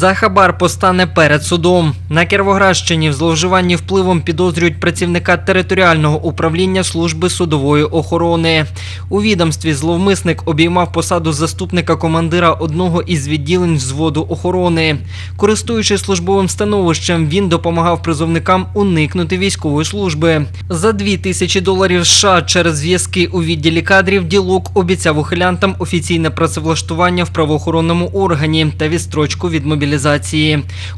За хабар постане перед судом. На Кіровоградщині в зловживанні впливом підозрюють працівника територіального управління служби судової охорони. У відомстві зловмисник обіймав посаду заступника командира одного із відділень взводу охорони. Користуючись службовим становищем, він допомагав призовникам уникнути військової служби. За дві тисячі доларів США через зв'язки у відділі кадрів ділок обіцяв ухилянтам офіційне працевлаштування в правоохоронному органі та відстрочку від мобілізації.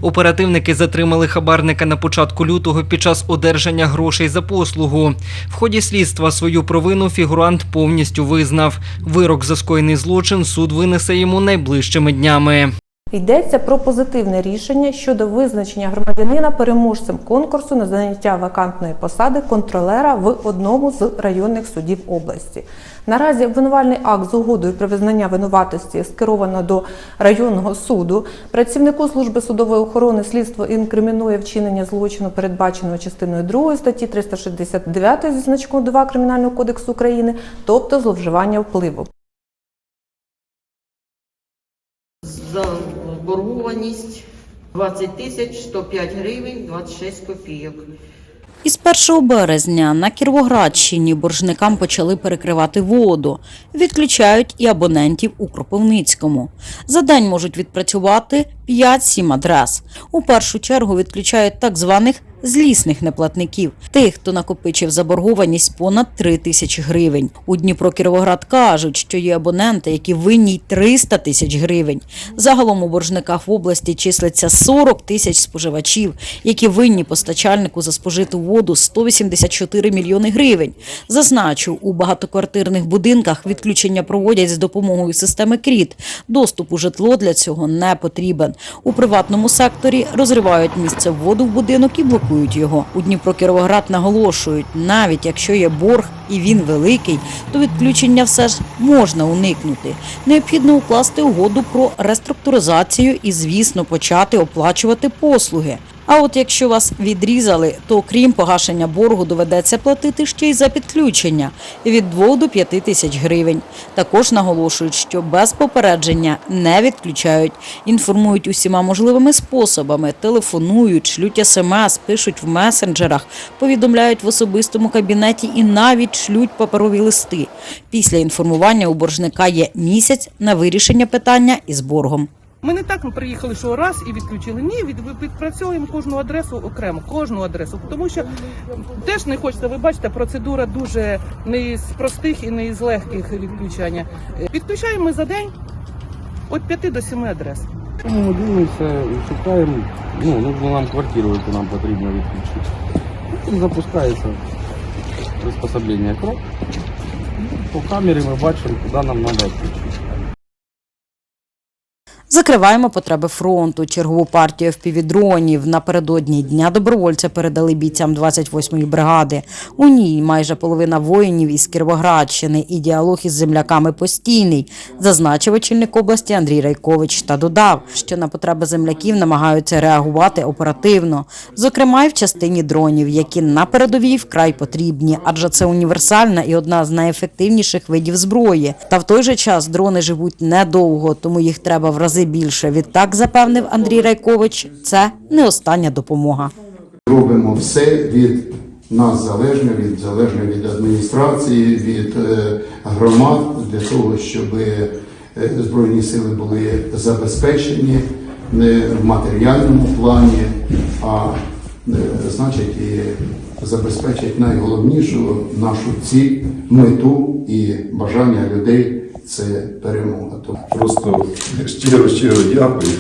Оперативники затримали хабарника на початку лютого під час одержання грошей за послугу. В ході слідства свою провину фігурант повністю визнав. Вирок за скоєний злочин суд винесе йому найближчими днями. Йдеться про позитивне рішення щодо визначення громадянина переможцем конкурсу на заняття вакантної посади контролера в одному з районних судів області. Наразі обвинувальний акт з угодою про визнання винуватості скеровано до районного суду. Працівнику служби судової охорони слідство інкримінує вчинення злочину, передбаченого частиною 2 статті 369 зі значком 2 Кримінального кодексу України, тобто зловживання впливу. Заборгованість 20 тисяч 105 гривень 26 копійок. Із 1 березня на Кіровоградщині боржникам почали перекривати воду. Відключають і абонентів у Кропивницькому. За день можуть відпрацювати 5-7 адрес. У першу чергу відключають так званих злісних неплатників, тих, хто накопичив заборгованість понад 3 тисячі гривень. У Дніпро Кіровоград кажуть, що є абоненти, які винні й 300 тисяч гривень. Загалом у боржниках в області числиться 40 тисяч споживачів, які винні постачальнику за спожиту воду 184 мільйони гривень. Зазначу, у багатоквартирних будинках відключення проводять з допомогою системи КРІТ. Доступ у житло для цього не потрібен. У приватному секторі розривають місце воду в будинок і блокують його. У Дніпро Кіровоград наголошують, навіть якщо є борг і він великий, то відключення все ж можна уникнути. Необхідно укласти угоду про реструктуризацію і, звісно, почати оплачувати послуги. А от якщо вас відрізали, то крім погашення боргу доведеться платити ще й за підключення від 2 до 5 тисяч гривень. Також наголошують, що без попередження не відключають, інформують усіма можливими способами, телефонують, шлють смс, пишуть в месенджерах, повідомляють в особистому кабінеті і навіть шлють паперові листи. Після інформування у боржника є місяць на вирішення питання із боргом. Ми не так приїхали, що раз і відключили. Ні, від, відпрацьовуємо кожну адресу окремо, кожну адресу. Тому що теж не хочеться, ви бачите, процедура дуже не з простих і не із легких відключання. Відключаємо за день від 5 до 7 адрес. Ну, Ми дивимося шукаємо, ну, нужно нам квартиру, яку нам потрібно відключити. І запускається приспособлення крок. По камері ми бачимо, куди нам треба відключити. Закриваємо потреби фронту. Чергову партію впівдронів напередодні дня добровольця передали бійцям 28-ї бригади. У ній майже половина воїнів із Кіровоградщини і діалог із земляками постійний, зазначив очільник області Андрій Райкович та додав, що на потреби земляків намагаються реагувати оперативно, зокрема й в частині дронів, які на передовій вкрай потрібні, адже це універсальна і одна з найефективніших видів зброї. Та в той же час дрони живуть недовго, тому їх треба в рази більше. Відтак запевнив Андрій Райкович, це не остання допомога. Робимо все від нас залежне, від залежне від адміністрації, від е, громад для того, щоб е, збройні сили були забезпечені не в матеріальному плані, а е, значить і забезпечить найголовнішу нашу ціль, мету і бажання людей це перемога. Тому Просто щиро щиро дякую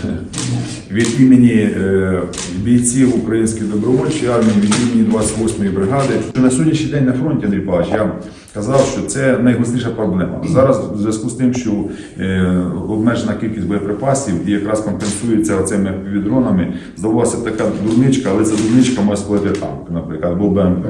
від імені е, бійців української добровольчої армії, від імені 28-ї бригади. На сьогоднішній день на фронті Андрій Павлович, я казав, що це найгостріша проблема. Зараз в зв'язку з тим, що е, обмежена кількість боєприпасів і якраз компенсується цими відронами, здавалося така дурничка, але ця дурничка може сплити танк, наприклад, або БМП.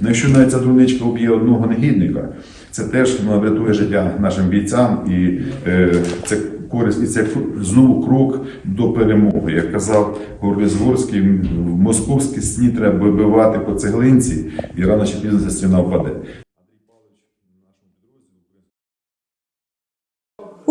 Ну, якщо навіть ця дурничка уб'є одного негідника, це теж ну, врятує життя нашим бійцям, і е, це користь, і це знову крок до перемоги. Як казав Горлізгорський, в московські сні треба вибивати по цеглинці, і рано чи пізно ця стіна впаде.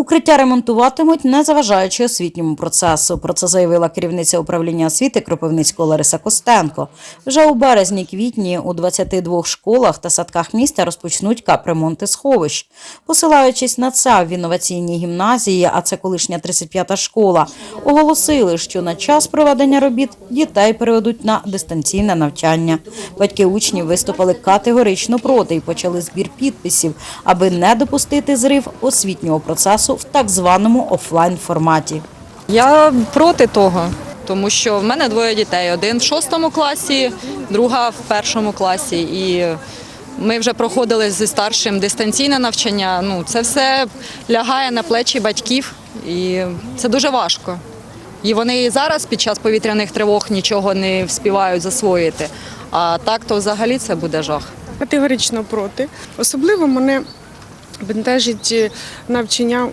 Укриття ремонтуватимуть, не заважаючи освітньому процесу. Про це заявила керівниця управління освіти Кропивницького Лариса Костенко. Вже у березні-квітні у 22 школах та садках міста розпочнуть капремонти сховищ. Посилаючись на це в інноваційній гімназії, а це колишня 35-та школа, оголосили, що на час проведення робіт дітей переведуть на дистанційне навчання. Батьки учнів виступили категорично проти і почали збір підписів, аби не допустити зрив освітнього процесу в так званому офлайн форматі. Я проти того, тому що в мене двоє дітей: один в шостому класі, друга в першому класі. І ми вже проходили зі старшим дистанційне навчання. Ну, це все лягає на плечі батьків, і це дуже важко. І вони і зараз під час повітряних тривог нічого не вспівають засвоїти. А так то взагалі це буде жах. Категорично проти. Особливо мене бентежить е, навчання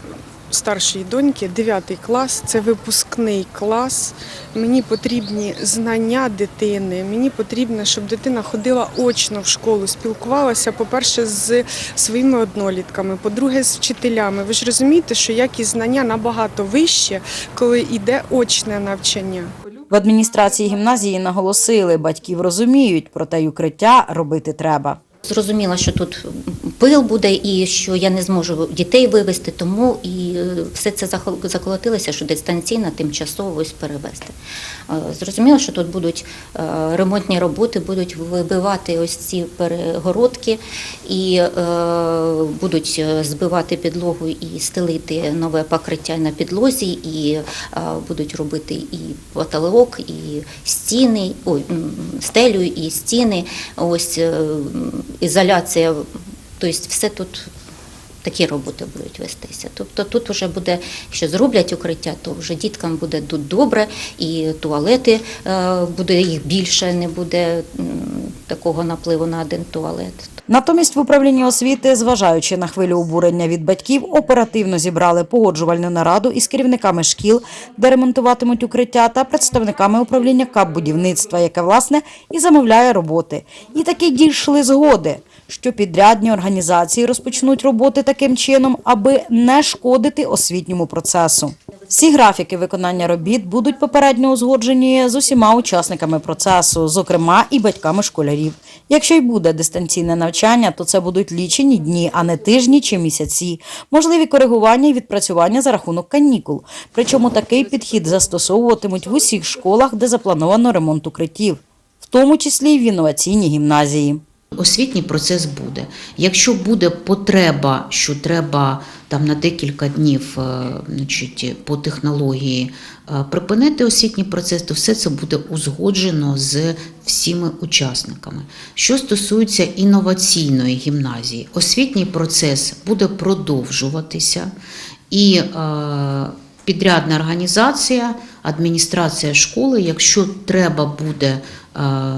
старшої доньки, 9 клас, це випускний клас. Мені потрібні знання дитини. Мені потрібно, щоб дитина ходила очно в школу, спілкувалася, по-перше, з своїми однолітками, по-друге, з вчителями. Ви ж розумієте, що якість знання набагато вище, коли йде очне навчання. В адміністрації гімназії наголосили, батьків розуміють, проте й укриття робити треба. Зрозуміла, що тут пил буде і що я не зможу дітей вивезти, тому і е, все це заколотилося, що дистанційно тимчасово ось перевезти. Е, Зрозуміло, що тут будуть е, ремонтні роботи, будуть вибивати ось ці перегородки і будуть збивати підлогу і стелити нове покриття на підлозі, і будуть робити і потолок, і стіни, ой, стелю, і стіни. Ось ізоляція, тобто все тут. Такі роботи будуть вестися. Тобто тут вже буде, якщо зроблять укриття, то вже діткам буде тут добре, і туалети е, буде їх більше, не буде такого напливу на один туалет. Натомість в управлінні освіти, зважаючи на хвилю обурення від батьків, оперативно зібрали погоджувальну нараду із керівниками шкіл, де ремонтуватимуть укриття, та представниками управління капбудівництва, яке власне і замовляє роботи. І таки дійшли згоди, що підрядні організації розпочнуть роботи таким чином, аби не шкодити освітньому процесу. Всі графіки виконання робіт будуть попередньо узгоджені з усіма учасниками процесу, зокрема і батьками школярів. Якщо й буде дистанційне навчання, то це будуть лічені дні, а не тижні чи місяці. Можливі коригування і відпрацювання за рахунок канікул. Причому такий підхід застосовуватимуть в усіх школах, де заплановано ремонт укриттів, в тому числі й в інноваційній гімназії. Освітній процес буде. Якщо буде потреба, що треба там на декілька днів е, значить, по технології е, припинити освітній процес, то все це буде узгоджено з всіми учасниками. Що стосується інноваційної гімназії, освітній процес буде продовжуватися і е, підрядна організація, адміністрація школи, якщо треба буде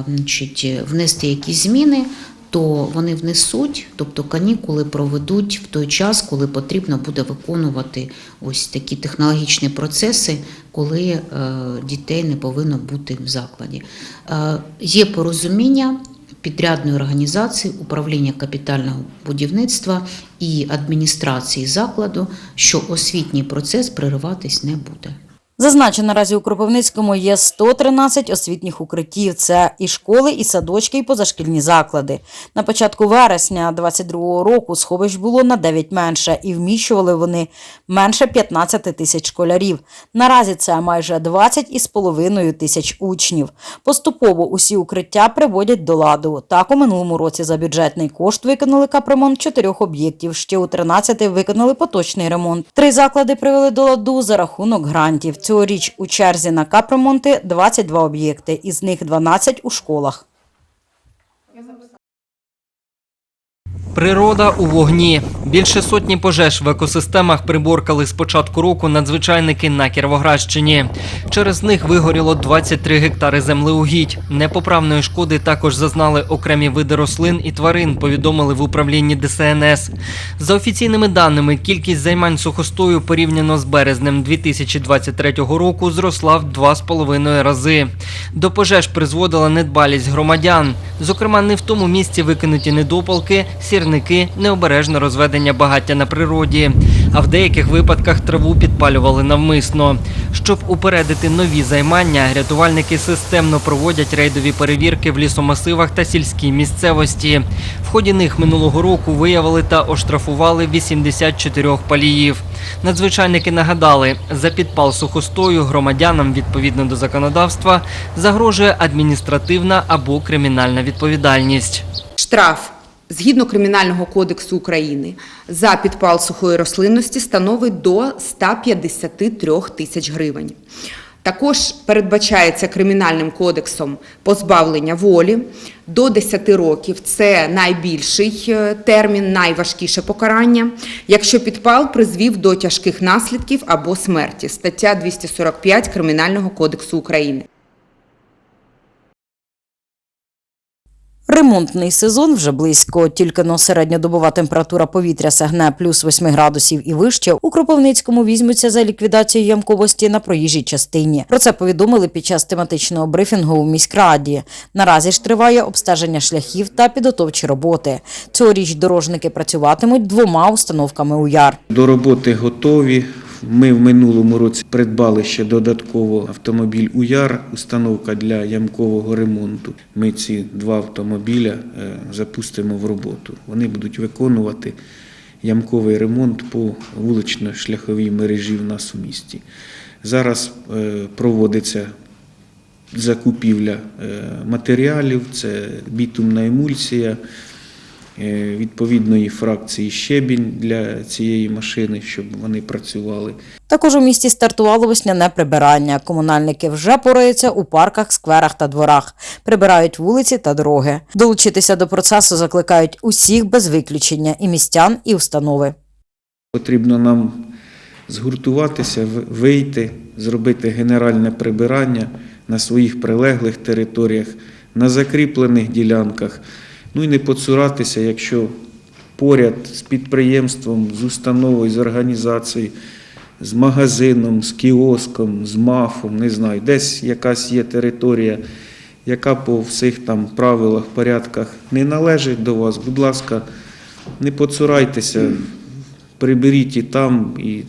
значить, внести якісь зміни, то вони внесуть, тобто канікули проведуть в той час, коли потрібно буде виконувати ось такі технологічні процеси, коли е, дітей не повинно бути в закладі. Е, Є порозуміння підрядної організації, управління капітального будівництва і адміністрації закладу, що освітній процес перериватись не буде. Зазначу, наразі у Кропивницькому є 113 освітніх укриттів. Це і школи, і садочки, і позашкільні заклади. На початку вересня 22-го року сховищ було на 9 менше, і вміщували вони менше 15 тисяч школярів. Наразі це майже 20 із половиною тисяч учнів. Поступово усі укриття приводять до ладу. Так у минулому році за бюджетний кошт виконали капремонт чотирьох об'єктів. Ще у 13 виконали поточний ремонт. Три заклади привели до ладу за рахунок грантів. Цьогоріч у черзі на капремонти 22 об'єкти, із них 12 у школах. Природа у вогні. Більше сотні пожеж в екосистемах приборкали з початку року надзвичайники на Кіровоградщині. Через них вигоріло 23 гектари землеугідь. Непоправної шкоди також зазнали окремі види рослин і тварин, повідомили в управлінні ДСНС. За офіційними даними, кількість займань сухостою порівняно з березнем 2023 року зросла в 2,5 рази. До пожеж призводила недбалість громадян. Зокрема, не в тому місці викинуті недопалки, сірники, необережно розведені розпалення багаття на природі, а в деяких випадках траву підпалювали навмисно. Щоб упередити нові займання, рятувальники системно проводять рейдові перевірки в лісомасивах та сільській місцевості. В ході них минулого року виявили та оштрафували 84 паліїв. Надзвичайники нагадали, за підпал сухостою громадянам відповідно до законодавства загрожує адміністративна або кримінальна відповідальність. Штраф згідно Кримінального кодексу України за підпал сухої рослинності становить до 153 тисяч гривень. Також передбачається Кримінальним кодексом позбавлення волі до 10 років. Це найбільший е, термін, найважкіше покарання, якщо підпал призвів до тяжких наслідків або смерті. Стаття 245 Кримінального кодексу України. Ремонтний сезон вже близько. Тільки но середньодобова температура повітря сягне плюс 8 градусів і вище. У Кропивницькому візьмуться за ліквідацію ямковості на проїжджій частині. Про це повідомили під час тематичного брифінгу у міськраді. Наразі ж триває обстеження шляхів та підготовчі роботи. Цьогоріч дорожники працюватимуть двома установками у яр. До роботи готові. Ми в минулому році придбали ще додатково автомобіль УЯР, установка для ямкового ремонту. Ми ці два автомобіля е, запустимо в роботу. Вони будуть виконувати ямковий ремонт по вулично-шляховій мережі в нас у місті. Зараз е, проводиться закупівля е, матеріалів, це бітумна емульсія, відповідної фракції щебінь для цієї машини, щоб вони працювали. Також у місті стартувало весняне прибирання. Комунальники вже пораються у парках, скверах та дворах, прибирають вулиці та дороги. Долучитися до процесу закликають усіх без виключення і містян, і установи. Потрібно нам згуртуватися, вийти, зробити генеральне прибирання на своїх прилеглих територіях, на закріплених ділянках. Ну і не поцуратися, якщо поряд з підприємством, з установою, з організацією, з магазином, з кіоском, з мафом, не знаю, десь якась є територія, яка по всіх там правилах, порядках не належить до вас. Будь ласка, не поцурайтеся, приберіть і там, і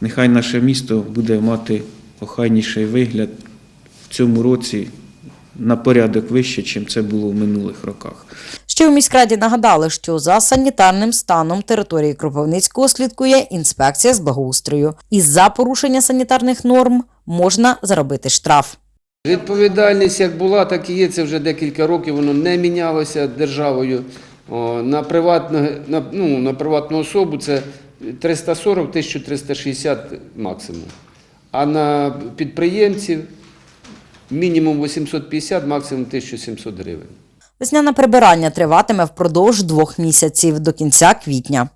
нехай наше місто буде мати охайніший вигляд в цьому році на порядок вище, чим це було в минулих роках. Ще у міськраді нагадали, що за санітарним станом території Кропивницького слідкує інспекція з благоустрою. І за порушення санітарних норм можна заробити штраф. Відповідальність як була, так і є. Це вже декілька років. Воно не мінялося державою. На, приватну, на, ну, на приватну особу це 340 1360 максимум. А на підприємців мінімум 850, максимум 1700 гривень. Весняне прибирання триватиме впродовж двох місяців до кінця квітня.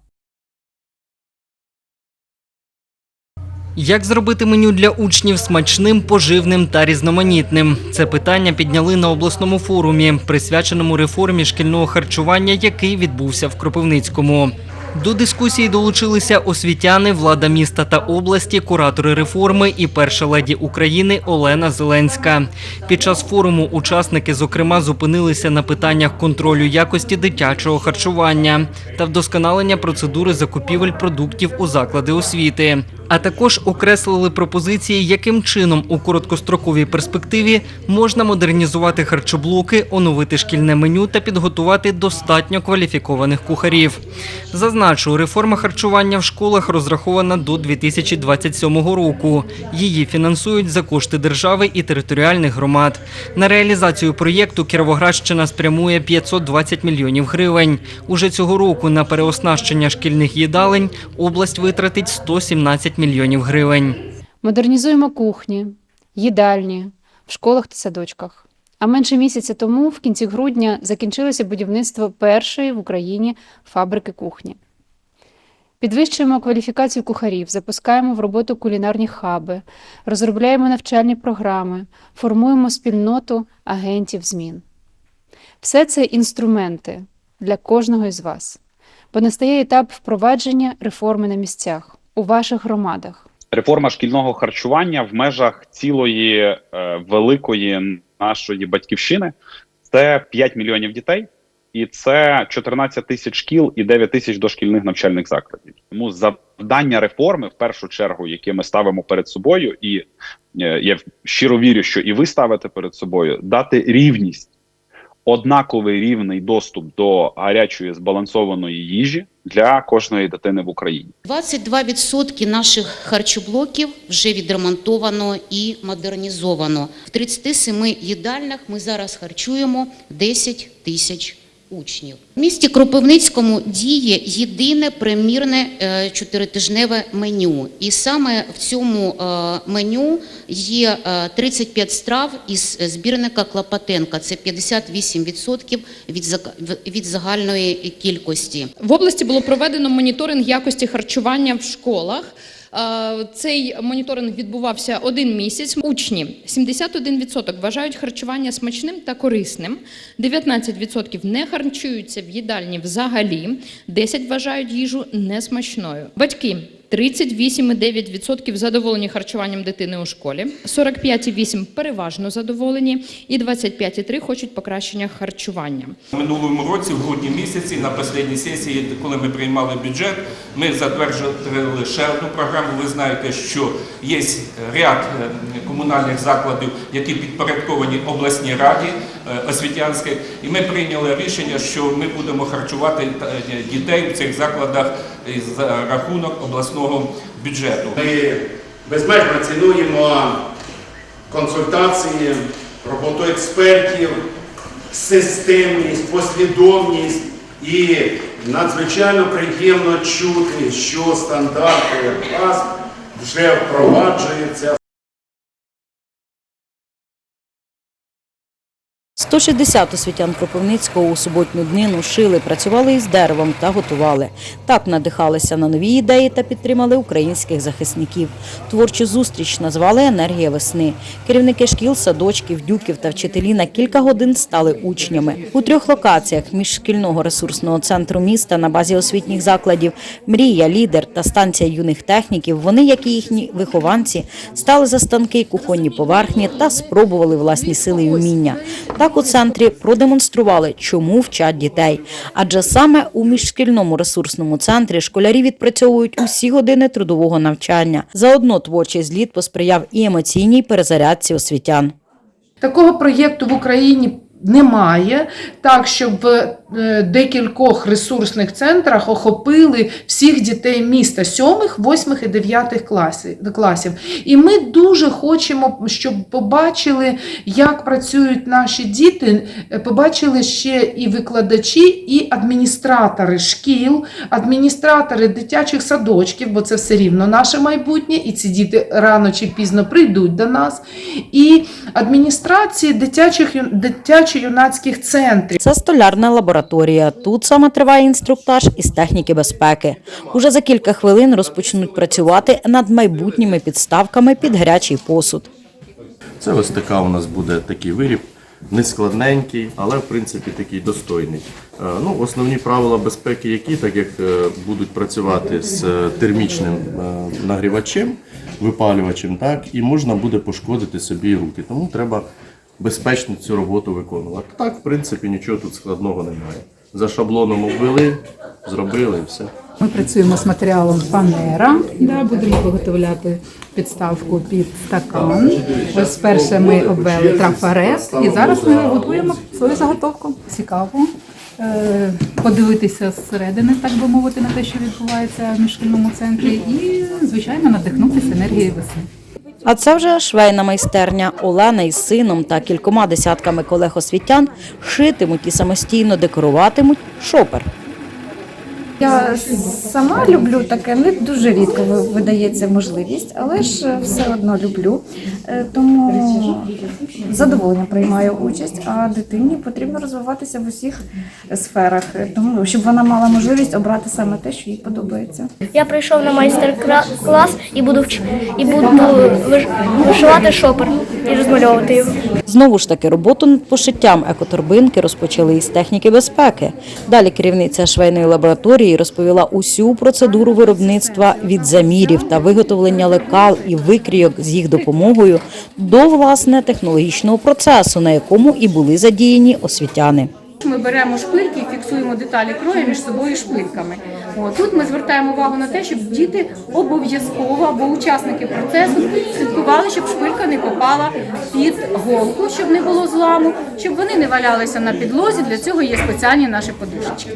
Як зробити меню для учнів смачним, поживним та різноманітним? Це питання підняли на обласному форумі, присвяченому реформі шкільного харчування, який відбувся в Кропивницькому. До дискусії долучилися освітяни, влада міста та області, куратори реформи і перша леді України Олена Зеленська. Під час форуму учасники, зокрема, зупинилися на питаннях контролю якості дитячого харчування та вдосконалення процедури закупівель продуктів у заклади освіти. А також окреслили пропозиції, яким чином у короткостроковій перспективі можна модернізувати харчоблоки, оновити шкільне меню та підготувати достатньо кваліфікованих кухарів. Зазначу, реформа харчування в школах розрахована до 2027 року. Її фінансують за кошти держави і територіальних громад. На реалізацію проєкту Кіровоградщина спрямує 520 мільйонів гривень. Уже цього року на переоснащення шкільних їдалень область витратить 117 мільйонів гривень. Модернізуємо кухні, їдальні в школах та садочках. А менше місяця тому, в кінці грудня, закінчилося будівництво першої в Україні фабрики кухні. Підвищуємо кваліфікацію кухарів, запускаємо в роботу кулінарні хаби, розробляємо навчальні програми, формуємо спільноту агентів змін. Все це інструменти для кожного із вас, бо настає етап впровадження реформи на місцях у ваших громадах. Реформа шкільного харчування в межах цілої е, великої нашої батьківщини це 5 мільйонів дітей, і це 14 тисяч шкіл і 9 тисяч дошкільних навчальних закладів. Тому завдання реформи, в першу чергу, яке ми ставимо перед собою, і е, я щиро вірю, що і ви ставите перед собою, дати рівність, однаковий рівний доступ до гарячої збалансованої їжі для кожної дитини в Україні. 22% наших харчоблоків вже відремонтовано і модернізовано. В 37 їдальнях ми зараз харчуємо 10 тисяч учнів. В місті Кропивницькому діє єдине примірне е, чотиритижневе меню. І саме в цьому е, меню є е, 35 страв із збірника Клопотенка. Це 58% від від загальної кількості. В області було проведено моніторинг якості харчування в школах. Е, Цей моніторинг відбувався один місяць. Учні 71% вважають харчування смачним та корисним, 19% не харчуються в їдальні взагалі, 10% вважають їжу несмачною. Батьки 38,9% задоволені харчуванням дитини у школі, 45,8% переважно задоволені і 25,3% хочуть покращення харчування. Минулому році, в грудні місяці, на останній сесії, коли ми приймали бюджет, ми затверджували ще одну програму. Ви знаєте, що є ряд е, комунальних закладів, які підпорядковані обласній раді е, освітянській, і ми прийняли рішення, що ми будемо харчувати е, дітей в цих закладах за рахунок обласного бюджету. Ми безмежно цінуємо консультації, роботу експертів, системність, послідовність. І надзвичайно приємно чути, що стандарти РАС вже впроваджуються 160 освітян Кропивницького у суботню днину шили, працювали із деревом та готували. Так надихалися на нові ідеї та підтримали українських захисників. Творчу зустріч назвали Енергія весни. Керівники шкіл, садочків, дюків та вчителі на кілька годин стали учнями. У трьох локаціях міжшкільного ресурсного центру міста на базі освітніх закладів Мрія, лідер та станція юних техніків. Вони, як і їхні вихованці, стали за станки, кухонні поверхні та спробували власні сили і уміння. Так у центрі продемонстрували, чому вчать дітей. Адже саме у міжшкільному ресурсному центрі школярі відпрацьовують усі години трудового навчання. Заодно творчий зліт посприяв і емоційній перезарядці освітян. Такого проєкту в Україні немає, так щоб декількох ресурсних центрах охопили всіх дітей міста сьомих, восьмих і дев'ятих класів-. І ми дуже хочемо, щоб побачили, як працюють наші діти, е, побачили ще і викладачі, і адміністратори шкіл, адміністратори дитячих садочків, бо це все рівно наше майбутнє, і ці діти рано чи пізно прийдуть до нас. І адміністрації дитячих дитячо-юнацьких центрів. Це столярна лабораторія. Тут саме триває інструктаж із техніки безпеки. Уже за кілька хвилин розпочнуть працювати над майбутніми підставками під гарячий посуд. Це ось така у нас буде такий виріб, нескладненький, але в принципі такий достойний. Е, Ну, основні правила безпеки, які, так як е, будуть працювати з е, термічним нагрівачем, випалювачем, так, і можна буде пошкодити собі руки. Тому треба безпечно цю роботу виконувати. Так, в принципі, нічого тут складного немає. За шаблоном обвели, зробили і все. Ми працюємо з матеріалом фанера, да, будемо виготовляти підставку під стакан. Ось перше ми обвели трафарет, і зараз ми готуємо свою заготовку. Цікаво е, подивитися зсередини, так би мовити, на те, що відбувається в міжшкільному центрі, і звичайно надихнутися енергією весни. А це вже швейна майстерня. Олена із сином та кількома десятками колег освітян шитимуть і самостійно декоруватимуть шопер. Я сама люблю таке, не дуже рідко видається можливість, але ж все одно люблю. Е, Тому з задоволенням приймаю участь, а дитині потрібно розвиватися в усіх сферах, тому щоб вона мала можливість обрати саме те, що їй подобається. Я прийшов на майстер-клас і буду вч- і буду вишивати шопер і розмальовувати його. Знову ж таки, роботу над пошиттям екоторбинки розпочали із техніки безпеки. Далі керівниця швейної лабораторії розповіла усю процедуру виробництва від замірів та виготовлення лекал і викрійок з їх допомогою до власне технологічного процесу, на якому і були задіяні освітяни. Ми беремо шпильки і фіксуємо деталі крою між собою шпильками. От. Тут ми звертаємо увагу на те, щоб діти обов'язково або учасники процесу слідкували, щоб шпилька не попала під голку, щоб не було зламу, щоб вони не валялися на підлозі. Для цього є спеціальні наші подушечки.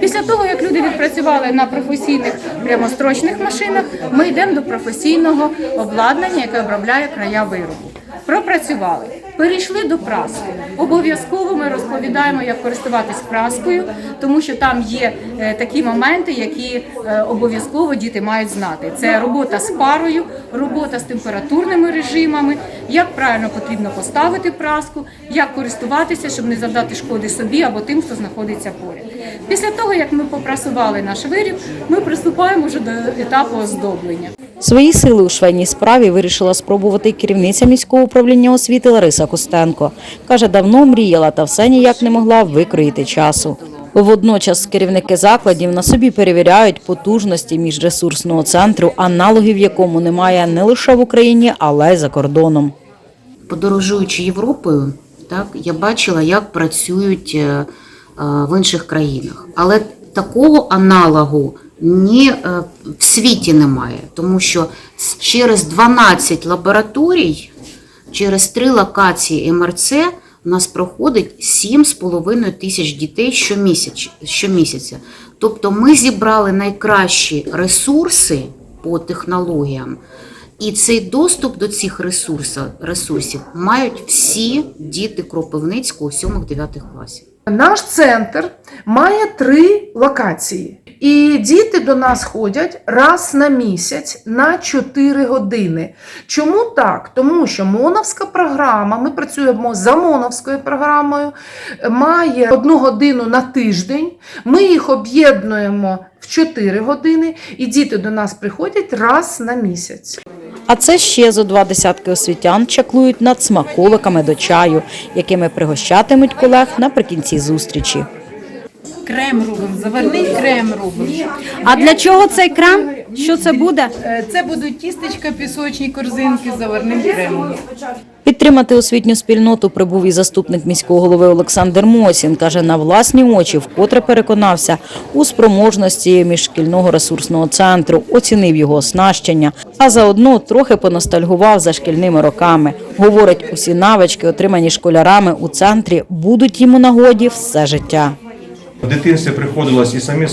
Після того, як люди відпрацювали на професійних прямострочних машинах, ми йдемо до професійного обладнання, яке обробляє края виробу. Пропрацювали, перейшли до праски. Обов'язково ми розповідаємо, як користуватись праскою, тому що там є е, такі моменти, які е, обов'язково діти мають знати. Це робота з парою, робота з температурними режимами, як правильно потрібно поставити праску, як користуватися, щоб не завдати шкоди собі або тим, хто знаходиться поряд. Після того, як ми попрасували наш виріб, ми приступаємо вже до етапу оздоблення. Свої сили у швейній справі вирішила спробувати й керівниця міського управління освіти Лариса Костенко. Каже, давно мріяла та все ніяк не могла викроїти часу. Водночас керівники закладів на собі перевіряють потужності міжресурсного центру, аналогів якому немає не лише в Україні, але й за кордоном. подорожуючи Європою, так я бачила, як працюють е, в інших країнах. Але такого аналогу ні е, в світі немає, тому що через 12 лабораторій, через три локації МРЦ у нас проходить 7,5 тисяч дітей щомісяця. Тобто ми зібрали найкращі ресурси по технологіям, і цей доступ до цих ресурсів мають всі діти Кропивницького 7-9 класів. Наш центр має три локації, і діти до нас ходять раз на місяць на 4 години. Чому так? Тому що моновська програма, ми працюємо за моновською програмою, має одну годину на тиждень. Ми їх об'єднуємо в 4 години, і діти до нас приходять раз на місяць. А це ще зо два десятки освітян чаклують над смаколиками до чаю, якими пригощатимуть колег наприкінці зустрічі. Крем робимо, заварний крем робимо. А для чого цей крем? Що це буде? Е, Це будуть тістечка, пісочні корзинки з заварним кремом. Підтримати освітню спільноту прибув і заступник міського голови Олександр Мосін. Каже, на власні очі вкотре переконався у спроможності міжшкільного ресурсного центру, оцінив його оснащення, а заодно трохи поностальгував за шкільними роками. Говорить, усі навички, отримані школярами у центрі, будуть йому нагоді все життя. В дитинстві приходилось і самі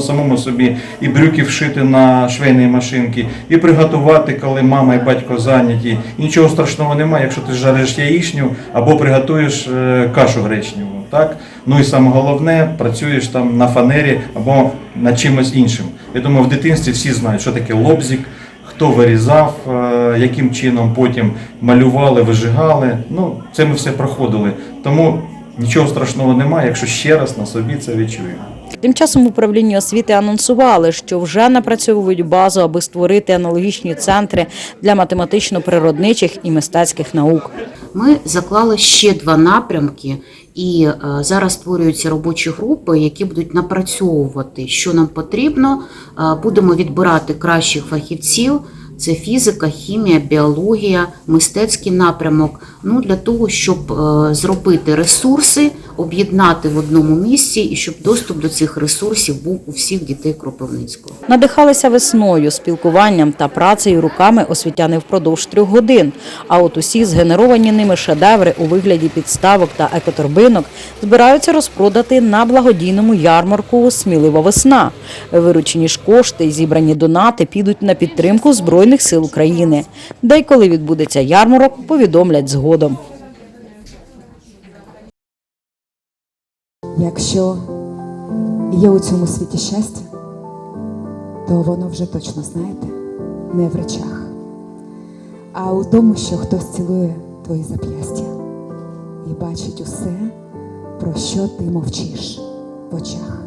самому собі і брюки вшити на швейні машинки, і приготувати, коли мама і батько зайняті. І нічого страшного немає, якщо ти жариш яєчню або приготуєш е, кашу гречневу. Так? Ну і саме головне, працюєш там на фанері або над чимось іншим. Я думаю, в дитинстві всі знають, що таке лобзик, хто вирізав, е, яким чином потім малювали, вижигали. Ну, це ми все проходили. Тому нічого страшного немає, якщо ще раз на собі це відчуємо. Тим часом в управлінні освіти анонсували, що вже напрацьовують базу, аби створити аналогічні центри для математично-природничих і мистецьких наук. Ми заклали ще два напрямки, і е, зараз створюються робочі групи, які будуть напрацьовувати, що нам потрібно. Е, Будемо відбирати кращих фахівців. Це фізика, хімія, біологія, мистецький напрямок. Ну для того, щоб е, зробити ресурси, об'єднати в одному місці і щоб доступ до цих ресурсів був у всіх дітей Кропивницького. Надихалися весною, спілкуванням та працею руками освітяни впродовж трьох годин. А от усі згенеровані ними шедеври у вигляді підставок та екоторбинок збираються розпродати на благодійному ярмарку Смілива весна. Виручені ж кошти зібрані донати підуть на підтримку Збройних сил України. Де й коли відбудеться ярмарок, повідомлять згодом. Якщо є у цьому світі щастя, то воно вже точно знаєте, не в речах, а у тому, що хтось цілує твої зап'ястя і бачить усе, про що ти мовчиш в очах.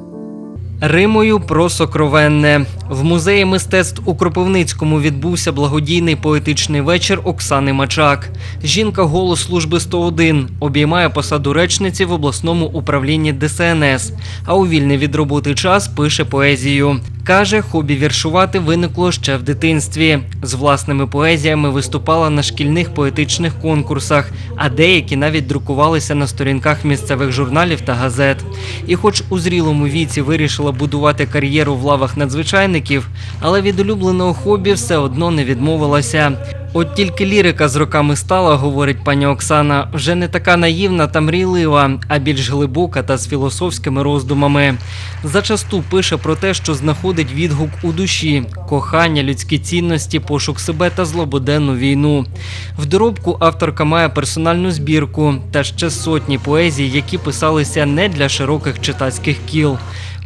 Римою про сокровенне в музеї мистецтв у Кропивницькому відбувся благодійний поетичний вечір Оксани Мачак. Жінка голос служби 101 обіймає посаду речниці в обласному управлінні ДСНС. А у вільний від роботи час пише поезію. Каже, хобі віршувати виникло ще в дитинстві. З власними поезіями виступала на шкільних поетичних конкурсах, а деякі навіть друкувалися на сторінках місцевих журналів та газет. І, хоч у зрілому віці вирішила будувати кар'єру в лавах надзвичайників, але від улюбленого хобі все одно не відмовилася. От тільки лірика з роками стала, говорить пані Оксана, вже не така наївна та мрійлива, а більш глибока та з філософськими роздумами. Зачасту пише про те, що знаходить відгук у душі, кохання, людські цінності, пошук себе та злободенну війну. В доробку авторка має персональну збірку та ще сотні поезій, які писалися не для широких читацьких кіл.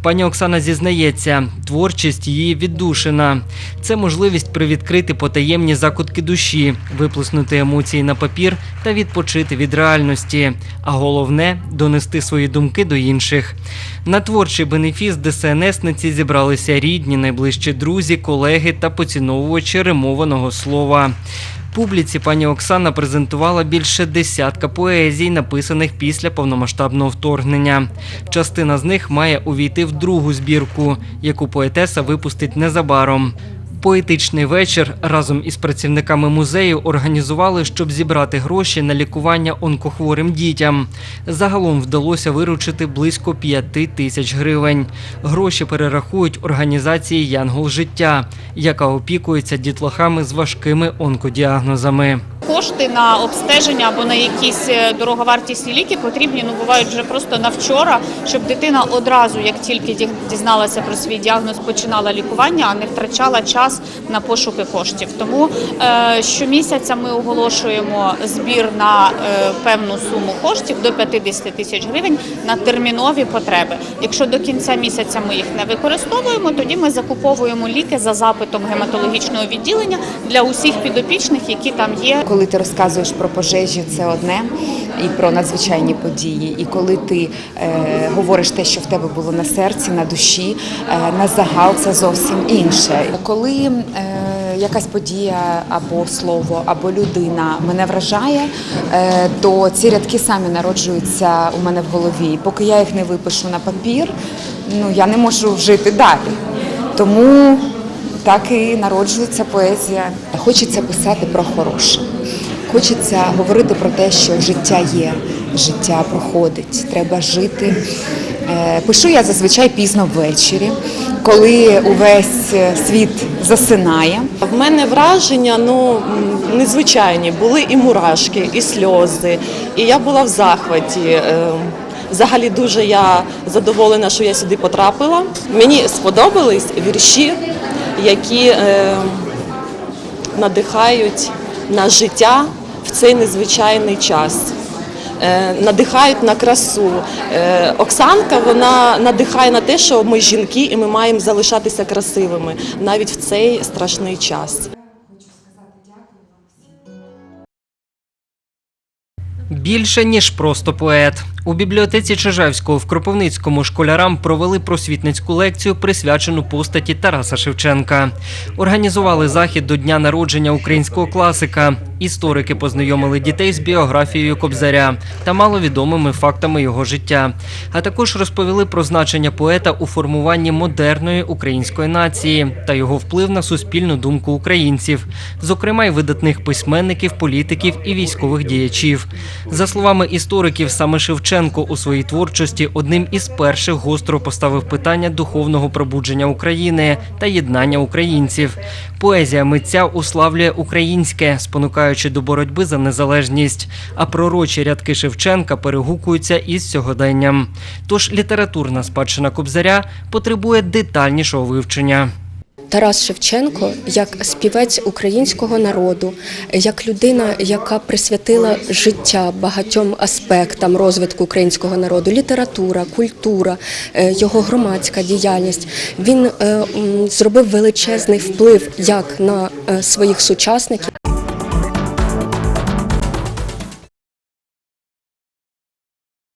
Пані Оксана зізнається, творчість її віддушина. Це можливість привідкрити потаємні закутки душі, виплеснути емоції на папір та відпочити від реальності. А головне донести свої думки до інших. На творчий бенефіс ДСНСниці зібралися рідні, найближчі друзі, колеги та поціновувачі римованого слова. Публіці пані Оксана презентувала більше десятка поезій, написаних після повномасштабного вторгнення. Частина з них має увійти в другу збірку, яку поетеса випустить незабаром. Поетичний вечір разом із працівниками музею організували, щоб зібрати гроші на лікування онкохворим дітям. Загалом вдалося виручити близько 5 тисяч гривень. Гроші перерахують організації Янгол життя, яка опікується дітлахами з важкими онкодіагнозами. Кошти на обстеження або на якісь е, дороговартісні ліки потрібні ну бувають вже просто на вчора, щоб дитина одразу, як тільки ді- дізналася про свій діагноз, починала лікування, а не втрачала час на пошуки коштів. Тому е, щомісяця ми оголошуємо збір на е, певну суму коштів до 50 тисяч гривень на термінові потреби. Якщо до кінця місяця ми їх не використовуємо, тоді ми закуповуємо ліки за запитом гематологічного відділення для усіх підопічних, які там є. Коли ти розказуєш про пожежі, це одне, і про надзвичайні події. І коли ти е, говориш те, що в тебе було на серці, на душі, е, на загал, це зовсім інше. Коли е, якась подія або слово, або людина мене вражає, е, то ці рядки самі народжуються у мене в голові. Поки я їх не випишу на папір, ну я не можу жити далі. Тому так і народжується поезія. Хочеться писати про хороше. Хочеться говорити про те, що життя є, життя проходить, треба жити. Е, Пишу я зазвичай пізно ввечері, коли увесь світ засинає. В мене враження ну незвичайні. Були і мурашки, і сльози. І я була в захваті. Е, Взагалі дуже я задоволена, що я сюди потрапила. Мені сподобались вірші, які е, надихають на життя в цей незвичайний час. Е, Надихають на красу. Е, Оксанка вона надихає на те, що ми жінки і ми маємо залишатися красивими навіть в цей страшний час. Більше ніж просто поет. У бібліотеці Чижевського в Кропивницькому школярам провели просвітницьку лекцію, присвячену постаті Тараса Шевченка. Організували захід до дня народження українського класика. Історики познайомили дітей з біографією Кобзаря та маловідомими фактами його життя. А також розповіли про значення поета у формуванні модерної української нації та його вплив на суспільну думку українців, зокрема й видатних письменників, політиків і військових діячів. За словами істориків, саме Шевченко у своїй творчості одним із перших гостро поставив питання духовного пробудження України та єднання українців. Поезія митця уславлює українське, спонукаючи до боротьби за незалежність. А пророчі рядки Шевченка перегукуються із сьогоденням. Тож літературна спадщина Кобзаря потребує детальнішого вивчення. Тарас Шевченко як співець українського народу, як людина, яка присвятила життя багатьом аспектам розвитку українського народу, література, культура, е, його громадська діяльність. Він е, зробив величезний вплив як на е, своїх сучасників.